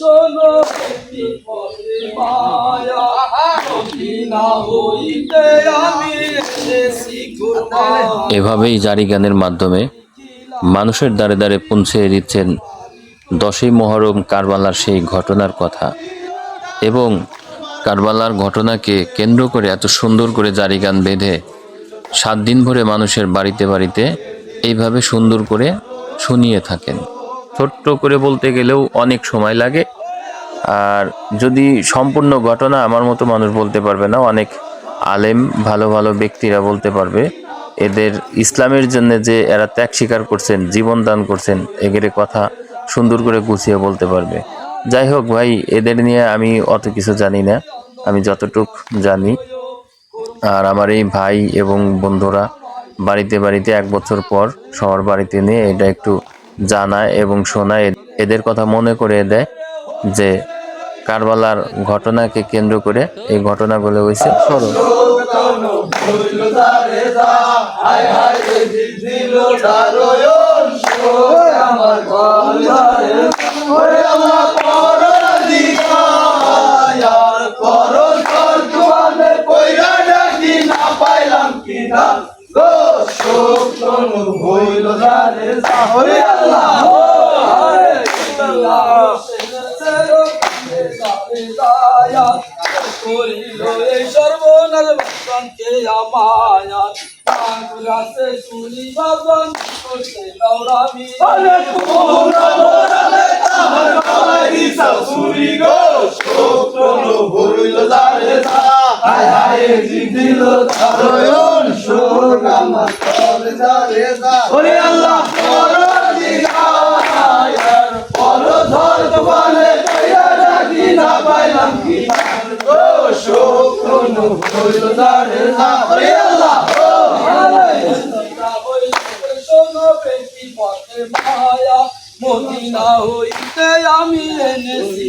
শোনো এভাবেই জারি গানের মাধ্যমে মানুষের দ্বারে দ্বারে পৌঁছে দিচ্ছেন দশই মহরম কারবালার সেই ঘটনার কথা। এবং কারবালার ঘটনাকে কেন্দ্র করে এত সুন্দর করে জারি গান বেঁধে সাত দিন ভরে মানুষের বাড়িতে বাড়িতে এইভাবে সুন্দর করে শুনিয়ে থাকেন। ছোট্ট করে বলতে গেলেও অনেক সময় লাগে। আর যদি সম্পূর্ণ ঘটনা আমার মতো মানুষ বলতে পারবে না, অনেক আলেম, ভালো ভালো ব্যক্তিরা বলতে পারবে, এদের ইসলামের জন্য যে এরা ত্যাগ স্বীকার করছেন, জীবন দান করছেন এগের কথা সুন্দর করে গুছিয়ে বলতে পারবে। যাই হোক ভাই, এদের নিয়ে আমি অত কিছু জানি না। আমি যতটুক জানি, আর আমার এই ভাই এবং বন্ধুরা বাড়িতে বাড়িতে এক বছর পর সবার বাড়িতে নিয়ে এটা একটু জানায় এবং শোনায় এদের কথা মনে করিয়ে দেয় যে কারবালার ঘটনাকে কেন্দ্র করে এই ঘটনাগুলো হয়েছে। সরল তনু হইল দা ওরে আল্লাহ। করিল এই সর্বনার ভক্তকে আমায়াত কাগুরাতে শুনি ভগবান করতে দৌড়ামি আরে তোমরা মোরালে তাহার মারি সাসুরি গো শোকন হইল দারে দা হায় হায় দিল দারে দা ওরে আল্লাহ ওরে মদিনা হইতে আমি এনেছি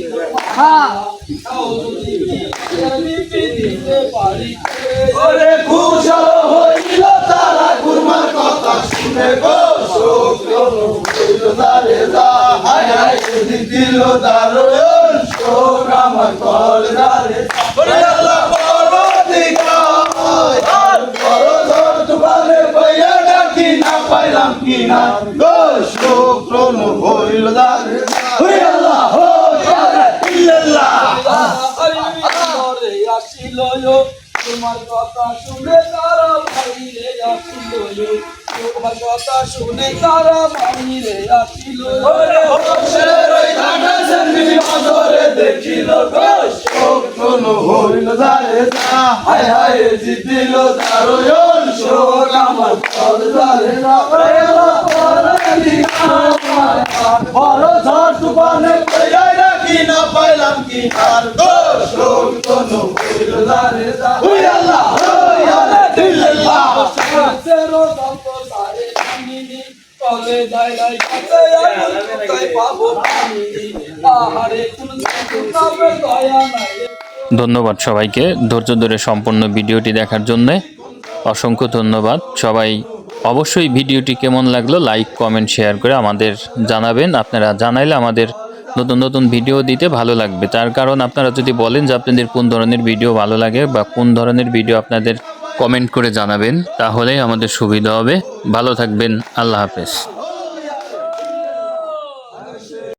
ওরে কুশল হইল তারা কুরমার গো শোক হায় হায় দিল দারুণ শোক আমার কল দারে আল্লাহ পাইলাম কি গো শোক হইল দারে ওরে আল্লাহ হো ইল্লাল্লাহ তোমার কথা শুনে তারা বাইরে আসিল তোমার কথা শুনে তারা বাইরে আসিল দেখিল দারে দা হায় হায় জিতিল দারুণ শোক আমার দারে দা বড় ঝড় তুফানে কইয়াই রাখি না পাইলাম কি আর গো শোক কোনো হইল দারে দা হুই আল্লাহ হুই আল্লাহ দিল্লাহ সেরো দন্ত সারে যাই যাই কাছে আমি তাই পাবো পানি কোন তবে দয়া নাই। ধন্যবাদ সবাইকে ধৈর্য ধরে সম্পূর্ণ ভিডিওটি দেখার জন্যে। অসংখ্য ধন্যবাদ। সবাই অবশ্যই ভিডিওটি কেমন লাগল লাইক কমেন্ট শেয়ার করে আমাদের জানাবেন। আপনারা জানাইলে আমাদের নতুন নতুন ভিডিও দিতে ভালো লাগবে। তার কারণ আপনারা যদি বলেন যে আপনাদের কোন ধরনের ভিডিও ভালো লাগে বা কোন ধরনের ভিডিও আপনাদের কমেন্ট করে জানাবেন তাহলেই আমাদের সুবিধা হবে। ভালো থাকবেন আল্লাহ হাফেজ।